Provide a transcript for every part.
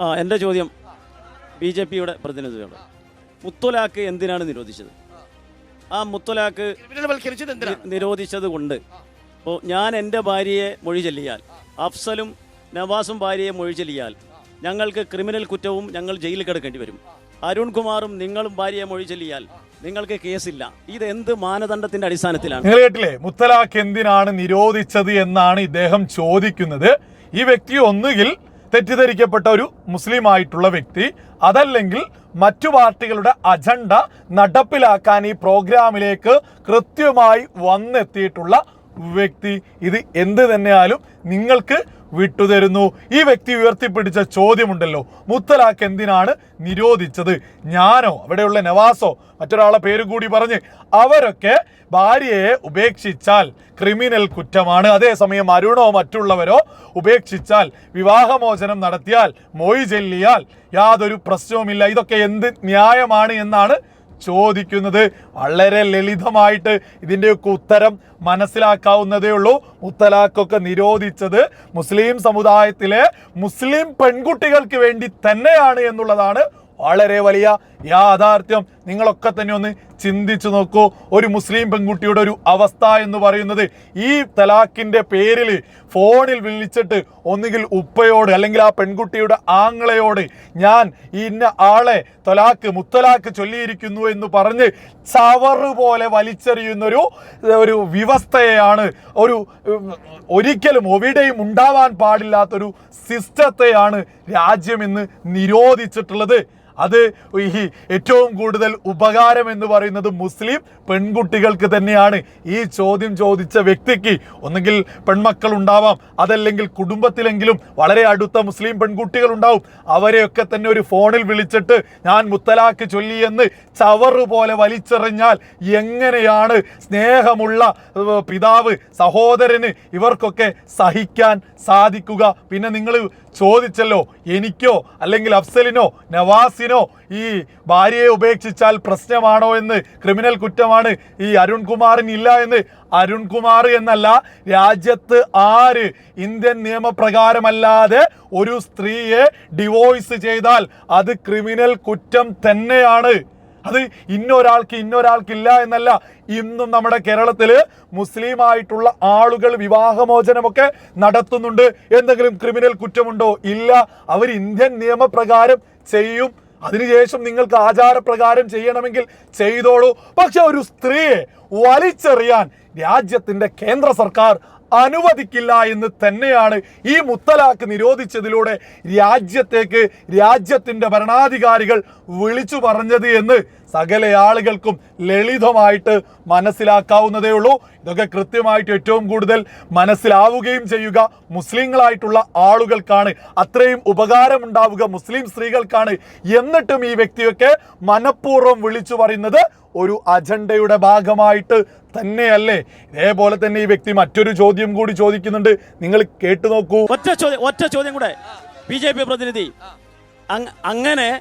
ആ എന്റെ ചോദ്യം ബി ജെ പിയുടെ പ്രതിനിധിയോട്. മുത്തലാഖ് എന്തിനാണ് നിരോധിച്ചത്? ആ മുത്തലാഖ് ക്രിമിനൽവൽക്കരിച്ചത് എന്തിനാണ് നി- നിരോധിച്ചത് കൊണ്ട് ഇപ്പോൾ ഞാൻ എന്റെ ഭാര്യയെ മൊഴി ചൊല്ലിയാൽ അഫ്സലും നവാസും ഭാര്യയെ മൊഴി ചൊല്ലിയാൽ ഞങ്ങൾക്ക് ക്രിമിനൽ കുറ്റവും ഞങ്ങൾ ജയിലിൽ കിടക്കേണ്ടി വരും. അരുൺകുമാറും നിങ്ങളും ഭാര്യയെ മൊഴി ചൊല്ലിയാൽ നിങ്ങൾക്ക് കേസില്ല. ഇത് എന്ത് മാനദണ്ഡത്തിന്റെ അടിസ്ഥാനത്തിലാണ്? നിങ്ങൾ കേട്ടില്ലേ? മുത്തലാഖ് എന്തിനാണ് നിരോധിച്ചത് എന്നാണ് ഇദ്ദേഹം ചോദിക്കുന്നത്. ഈ വ്യക്തി ഒന്നുകിൽ തെറ്റിദ്ധരിക്കപ്പെട്ട ഒരു മുസ്ലിം ആയിട്ടുള്ള വ്യക്തി അതല്ലെങ്കിൽ മറ്റു പാർട്ടികളുടെ അജണ്ട നടപ്പിലാക്കാൻ ഈ പ്രോഗ്രാമിലേക്ക് കൃത്യമായി വന്നെത്തിയിട്ടുള്ള വ്യക്തി ഇത് എന്ത് തന്നെയാലും നിങ്ങൾക്ക് വിട്ടുതരുന്നു. ഈ വ്യക്തി ഉയർത്തിപ്പിടിച്ച ചോദ്യമുണ്ടല്ലോ. മുത്തലാഖ് എന്തിനാണ് നിരോധിച്ചത്? ഞാനോ അവിടെയുള്ള നവാസോ മറ്റൊരാളെ പേര് കൂടി പറഞ്ഞ് അവരൊക്കെ ഭാര്യയെ ഉപേക്ഷിച്ചാൽ ക്രിമിനൽ കുറ്റമാണ്. അതേസമയം അരുണോ മറ്റുള്ളവരോ ഉപേക്ഷിച്ചാൽ വിവാഹമോചനം നടത്തിയാൽ മൊയ് ചെല്ലിയാൽ യാതൊരു പ്രശ്നവുമില്ല. ഇതൊക്കെ എന്ത് ന്യായമാണ് എന്നാണ് ചോദിക്കുന്നത് വളരെ ലളിതമായിട്ട് ഇതിന്റെയൊക്കെ ഉത്തരം മനസ്സിലാക്കാവുന്നതേ ഉള്ളൂ. മുത്തലാഖൊക്കെ നിരോധിച്ചത് മുസ്ലിം സമുദായത്തിലെ മുസ്ലിം പെൺകുട്ടികൾക്ക് വേണ്ടി തന്നെയാണ് എന്നുള്ളതാണ് വളരെ വലിയ യാഥാർത്ഥ്യം. നിങ്ങളൊക്കെ തന്നെ ഒന്ന് ചിന്തിച്ചു നോക്കൂ. ഒരു മുസ്ലിം പെൺകുട്ടിയുടെ ഒരു അവസ്ഥ എന്ന് പറയുന്നത് ഈ തലാഖിന്റെ പേരിൽ ഫോണിൽ വിളിച്ചിട്ട് ഒന്നുകിൽ ഉപ്പയോട് അല്ലെങ്കിൽ ആ പെൺകുട്ടിയുടെ ആങ്ങളയോട് ഞാൻ ഇന്ന ആളെ തൊലാക്ക് മുത്തലാക്ക് ചൊല്ലിയിരിക്കുന്നു എന്ന് പറഞ്ഞ് ചവറ് പോലെ വലിച്ചെറിയുന്നൊരു ഒരു വ്യവസ്ഥയാണ്. ഒരു ഒരിക്കലും എവിടെയും ഉണ്ടാവാൻ പാടില്ലാത്തൊരു സിസ്റ്റത്തെയാണ് രാജ്യം ഇന്ന് നിരോധിച്ചിട്ടുള്ളത്. അത് ഈ ഏറ്റവും കൂടുതൽ ഉപകാരം എന്ന് പറയുന്നത് മുസ്ലിം പെൺകുട്ടികൾക്ക് തന്നെയാണ്. ഈ ചോദ്യം ചോദിച്ച വ്യക്തിക്ക് ഒന്നുകിൽ പെൺമക്കൾ ഉണ്ടാവാം അതല്ലെങ്കിൽ കുടുംബത്തിലെങ്കിലും വളരെ അടുത്ത മുസ്ലിം പെൺകുട്ടികൾ ഉണ്ടാവും അവരെയൊക്കെ തന്നെ ഒരു ഫോണിൽ വിളിച്ചിട്ട് ഞാൻ മുത്തലാക്ക് ചൊല്ലി എന്ന് പോലെ വലിച്ചെറിഞ്ഞാൽ എങ്ങനെയാണ് സ്നേഹമുള്ള പിതാവ് സഹോദരന് ഇവർക്കൊക്കെ സഹിക്കാൻ സാധിക്കുക? പിന്നെ നിങ്ങൾ ചോദിച്ചല്ലോ എനിക്കോ അല്ലെങ്കിൽ അഫ്സലിനോ നവാസിനോ ഈ ഭാര്യയെ ഉപേക്ഷിച്ചാൽ പ്രശ്നമാണോ എന്ന് ക്രിമിനൽ കുറ്റമാണ് ഈ അരുൺകുമാറിന് ഇല്ല എന്ന്. അരുൺകുമാർ എന്നല്ല രാജ്യത്ത് ആര് ഇന്ത്യൻ നിയമപ്രകാരമല്ലാതെ ഒരു സ്ത്രീയെ ഡിവോഴ്സ് ചെയ്താൽ അത് ക്രിമിനൽ കുറ്റം തന്നെയാണ്. അത് ഇന്നൊരാൾക്ക് ഇന്നൊരാൾക്കില്ല എന്നല്ല. ഇന്നും നമ്മുടെ കേരളത്തിൽ മുസ്ലിം ആയിട്ടുള്ള ആളുകൾ വിവാഹമോചനമൊക്കെ നടത്തുന്നുണ്ട്. എന്തെങ്കിലും ക്രിമിനൽ കുറ്റമുണ്ടോ? ഇല്ല. അവർ ഇന്ത്യൻ നിയമപ്രകാരം ചെയ്യും അതിനുശേഷം നിങ്ങൾക്ക് ആചാരപ്രകാരം ചെയ്യണമെങ്കിൽ ചെയ്തോളൂ. പക്ഷെ ഒരു സ്ത്രീയെ വലിച്ചെറിയാൻ രാജ്യത്തിന്റെ കേന്ദ്ര സർക്കാർ അനുവദിക്കില്ല എന്ന് തന്നെയാണ് ഈ മുത്തലാക്ക് നിരോധിച്ചതിലൂടെ രാജ്യത്തേക്ക് രാജ്യത്തിന്റെ ഭരണാധികാരികൾ വിളിച്ചു പറഞ്ഞത് എന്ന് സകല ആളുകൾക്കും ലളിതമായിട്ട് മനസ്സിലാക്കാവുന്നതേ ഉള്ളൂ. ഇതൊക്കെ കൃത്യമായിട്ട് ഏറ്റവും കൂടുതൽ മനസ്സിലാവുകയും ചെയ്യുക. മുസ്ലിങ്ങളായിട്ടുള്ള ആളുകൾക്കാണ് അത്രയും ഉപകാരമുണ്ടാവുക. മുസ്ലിം സ്ത്രീകൾക്കാണ് എന്നിട്ടും ഈ വ്യക്തിയൊക്കെ മനഃപൂർവം വിളിച്ചു പറയുന്നത് ഒരു അജണ്ടയുടെ ഭാഗമായിട്ട് തന്നെയല്ലേ. ഇതേപോലെ തന്നെ ഈ വ്യക്തി മറ്റൊരു ചോദ്യം കൂടി ചോദിക്കുന്നുണ്ട്. നിങ്ങൾ കേട്ടു നോക്കൂ. ഒറ്റ ചോദ്യം ഒറ്റ ചോദ്യം കൂടെ. ബി ജെ പി പ്രതിനിധി അങ്- അങ്ങനെ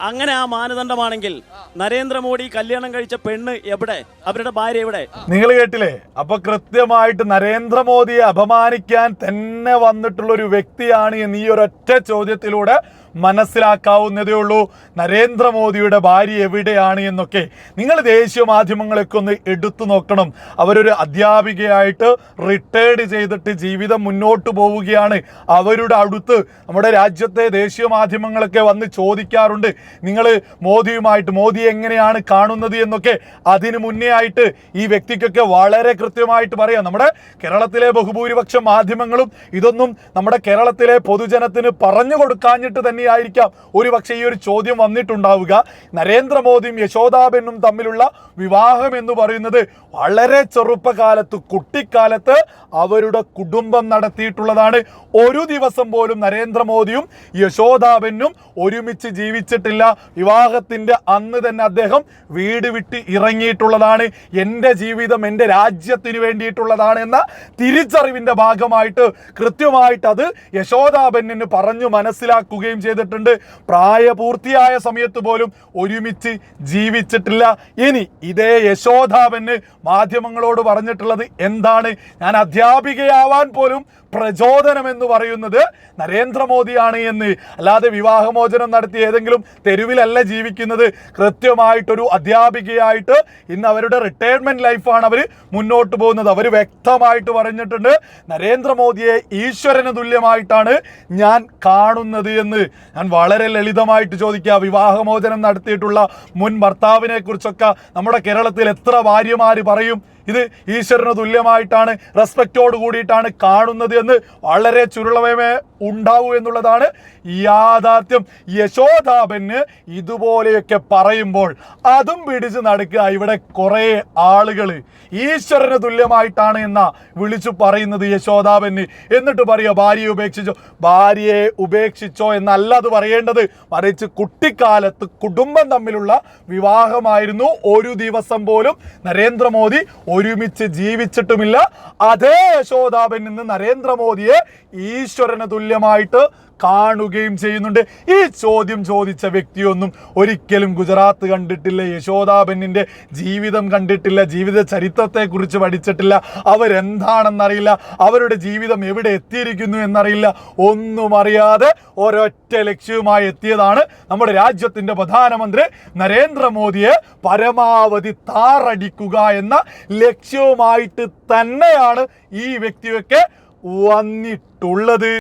അങ്ങനെ ആ മാനദണ്ഡമാണെങ്കിൽ നരേന്ദ്രമോദി കല്യാണം കഴിച്ച പെണ്ണ് എവിടെ? അവരുടെ ഭാര്യ എവിടെ? നിങ്ങൾ കേട്ടില്ലേ? അപ്പൊ കൃത്യമായിട്ട് നരേന്ദ്രമോദിയെ അപമാനിക്കാൻ തന്നെ വന്നിട്ടുള്ള ഒരു വ്യക്തിയാണ് എന്ന് ഈ ഒരൊറ്റ ചോദ്യത്തിലൂടെ മനസ്സിലാക്കാവുന്നതേ ഉള്ളൂ. നരേന്ദ്രമോദിയുടെ ഭാര്യ എവിടെയാണ് എന്നൊക്കെ നിങ്ങൾ ദേശീയ മാധ്യമങ്ങളൊക്കെ ഒന്ന് എടുത്തു നോക്കണം. അവരൊരു അധ്യാപികയായിട്ട് റിട്ടയർഡ് ചെയ്തിട്ട് ജീവിതം മുന്നോട്ട് പോവുകയാണ്. അവരുടെ അടുത്ത് നമ്മുടെ രാജ്യത്തെ ദേശീയ മാധ്യമങ്ങളൊക്കെ വന്ന് ചോദിക്കാറുണ്ട്. നിങ്ങൾ മോദിയുമായിട്ട് മോദി എങ്ങനെയാണ് കാണുന്നത് എന്നൊക്കെ. അതിന് മുന്നേ ആയിട്ട് ഈ വ്യക്തിക്കൊക്കെ വളരെ കൃത്യമായിട്ട് പറയാം. നമ്മുടെ കേരളത്തിലെ ബഹുഭൂരിപക്ഷം മാധ്യമങ്ങളും ഇതൊന്നും നമ്മുടെ കേരളത്തിലെ പൊതുജനത്തിന് പറഞ്ഞു കൊടുക്കാഞ്ഞിട്ട് തന്നെയായിരിക്കാം ഒരു പക്ഷേ ഈ ഒരു ചോദ്യം വന്നിട്ടുണ്ടാവുക. നരേന്ദ്രമോദിയും യശോദാബെന്നും തമ്മിലുള്ള വിവാഹം എന്ന് പറയുന്നത് വളരെ ചെറുപ്പകാലത്ത് കുട്ടിക്കാലത്ത് അവരുടെ കുടുംബം നടത്തിയിട്ടുള്ളതാണ്. ഒരു ദിവസം പോലും നരേന്ദ്രമോദിയും യശോദാബെന്നും ഒരുമിച്ച് ജീവിച്ചിട്ടില്ല. വിവാഹത്തിന്റെ അന്ന് തന്നെ അദ്ദേഹം വീട് വിട്ട് ഇറങ്ങിയിട്ടുള്ളതാണ്. എന്റെ ജീവിതം എന്റെ രാജ്യത്തിന് വേണ്ടിയിട്ടുള്ളതാണ് എന്ന തിരിച്ചറിവിന്റെ ഭാഗമായിട്ട് കൃത്യമായിട്ട് അത് യശോദാബെന്നിന് പറഞ്ഞു മനസ്സിലാക്കുകയും ചെയ്തിട്ടുണ്ട്. പ്രായപൂർത്തിയായ സമയത്ത് പോലും ഒരുമിച്ച് ജീവിച്ചിട്ടില്ല. ഇനി ഇതേ യശോദാബെന്ന് മാധ്യമങ്ങളോട് പറഞ്ഞിട്ടുള്ളത് എന്താണ്? ഞാൻ അധ്യാപികയാവാൻ പോലും പ്രചോദനം എന്ന് പറയുന്നത് നരേന്ദ്രമോദിയാണ് എന്ന്. അല്ലാതെ വിവാഹമോചനം നടത്തി ഏതെങ്കിലും തെരുവിലല്ല ജീവിക്കുന്നത്. കൃത്യമായിട്ടൊരു അധ്യാപികയായിട്ട് ഇന്ന് അവരുടെ റിട്ടയർമെന്റ് ലൈഫാണ് അവർ മുന്നോട്ട് പോകുന്നത്. അവർ വ്യക്തമായിട്ട് പറഞ്ഞിട്ടുണ്ട് നരേന്ദ്രമോദിയെ ഈശ്വരന് തുല്യമായിട്ടാണ് ഞാൻ കാണുന്നത് എന്ന്. ഞാൻ വളരെ ലളിതമായിട്ട് ചോദിക്കുക വിവാഹമോചനം നടത്തിയിട്ടുള്ള മുൻ ഭർത്താവിനെ കുറിച്ചൊക്കെ നമ്മുടെ കേരളത്തിൽ എത്ര ഭാര്യമാര് പറയും? ഇത് ഈശ്വരന് തുല്യമായിട്ടാണ് റെസ്പെക്റ്റോട് കൂടിയിട്ടാണ് കാണുന്നത് എന്ന് വളരെ ചുരുളമേ ഉണ്ടാവൂ എന്നുള്ളതാണ് യാഥാർത്ഥ്യം. യശോദാബന് ഇതുപോലെയൊക്കെ പറയുമ്പോൾ അതും പിടിച്ച് നടക്കുക. ഇവിടെ കുറേ ആളുകൾ ഈശ്വരന് തുല്യമായിട്ടാണ് എന്ന വിളിച്ചു പറയുന്നത് യശോദാബന് എന്നിട്ട് പറയുക ഭാര്യയെ ഉപേക്ഷിച്ചോ? ഭാര്യയെ ഉപേക്ഷിച്ചോ എന്നല്ല അത് പറയേണ്ടത്. മറിച്ച് കുട്ടിക്കാലത്ത് കുടുംബം തമ്മിലുള്ള വിവാഹമായിരുന്നു. ഒരു ദിവസം പോലും നരേന്ദ്രമോദി ഒരുമിച്ച് ജീവിച്ചിട്ടുമില്ല. അതേ യശോദാബൻ ഇന്ന് നരേന്ദ്രമോദിയെ ഈശ്വരന് തുല്യമായിട്ട് കാണുകയും ചെയ്യുന്നുണ്ട്. ഈ ചോദ്യം ചോദിച്ച വ്യക്തിയൊന്നും ഒരിക്കലും ഗുജറാത്ത് കണ്ടിട്ടില്ല യശോദാബെന്നിന്റെ ജീവിതം കണ്ടിട്ടില്ല ജീവിത ചരിത്രത്തെക്കുറിച്ച് പഠിച്ചിട്ടില്ല. അവരെന്താണെന്നറിയില്ല അവരുടെ ജീവിതം എവിടെ എത്തിയിരിക്കുന്നു എന്നറിയില്ല. ഒന്നും അറിയാതെ ഒരൊറ്റ ലക്ഷ്യവുമായി എത്തിയതാണ് നമ്മുടെ രാജ്യത്തിന്റെ പ്രധാനമന്ത്രി നരേന്ദ്രമോദിയെ പരമാവധി താറടിക്കുക എന്ന ലക്ഷ്യവുമായിട്ട് തന്നെയാണ് ഈ വ്യക്തിയൊക്കെ വന്നിട്ടുള്ളത്.